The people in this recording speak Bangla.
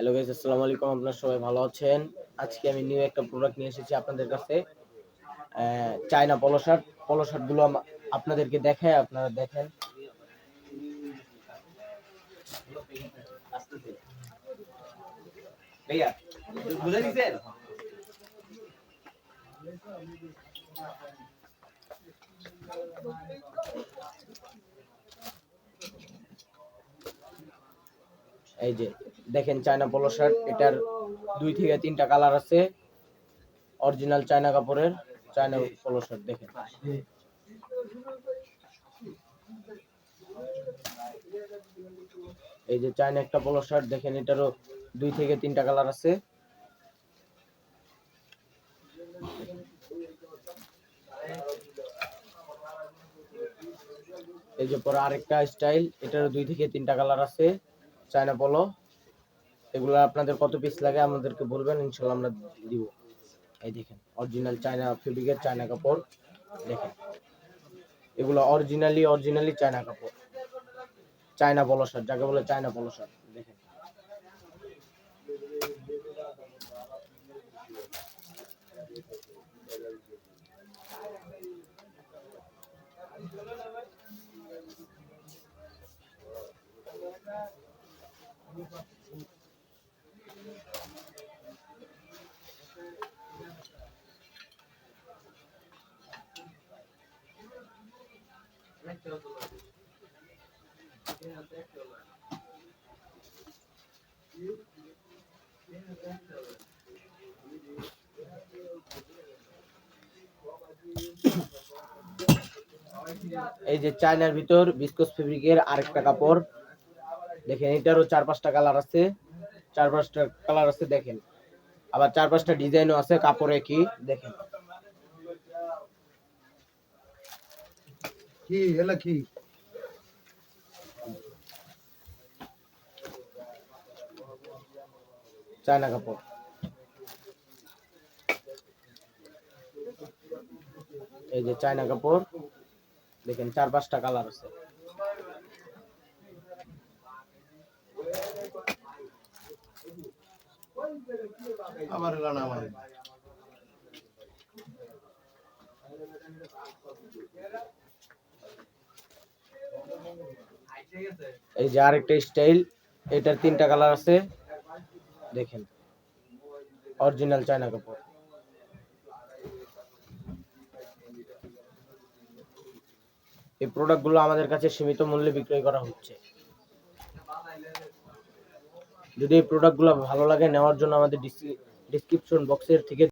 হ্যালো গাইস, আসসালামু আলাইকুম, আপনারা সবাই ভালো আছেন? আজকে আমি নিউ একটা প্রোডাক্ট নিয়ে এসেছি আপনাদের কাছে। চায়না পলো শার্ট পলো শার্টগুলো আপনাদেরকে দেখায় আপনারা দেখেন। भैया এই যে, দেখেন চায়না পলো শার্ট এটার দুই থেকে তিনটা কালার আছে। অরিজিনাল চায়না কাপড়ের, চায়না পলো শার্ট দেখেন। এই যে চায়না একটা পলো শার্ট দেখেন, এটারও দুই থেকে তিনটা কালার আছে। এই যে পরে আরেকটা স্টাইল এটারও দুই থেকে তিনটা কালার আছে। চায়না পলো, এগুলো আপনাদের কত পিস লাগে আমাদেরকে বলবেন, ইনশাল্লাহ আমরা দিব। এই দেখেন অরিজিনাল চায়না ফেব্রিকের চায়না কাপড়, দেখেন। এগুলো অরিজিনালি অরিজিনালি চায়না কাপড়। চায়না পলো শার্ট যাকে বলে চায়না পলো শার্ট দেখেন। এই যে চায়নার ভিতর বিস্কস ফেব্রিকের আরেকটা কাপড়। দেখেন এটারও চার পাঁচটা কালার আছে। চার পাঁচটা কালার আছে দেখেন। আবার চার পাঁচটা ডিজাইনও আছে কাপড়ে কি দেখেন। কি এলা কি? চায়না কাপড়। এই যে চায়না কাপড় দেখেন চার পাঁচটা কালার আছে। আবার এলা না আমার। এই যে আরেকটা স্টাইল, এটার তিনটা কালার আছে। দেখেন, অরিজিনাল চায়না কাপড়। এই প্রোডাক্টগুলো আমাদের কাছে সীমিত মূল্যে বিক্রয় করা হচ্ছে। যদি এই প্রোডাক্টগুলো ভালো লাগে নেওয়ার জন্য আমাদের ডিসক্রিপশন বক্সের থেকে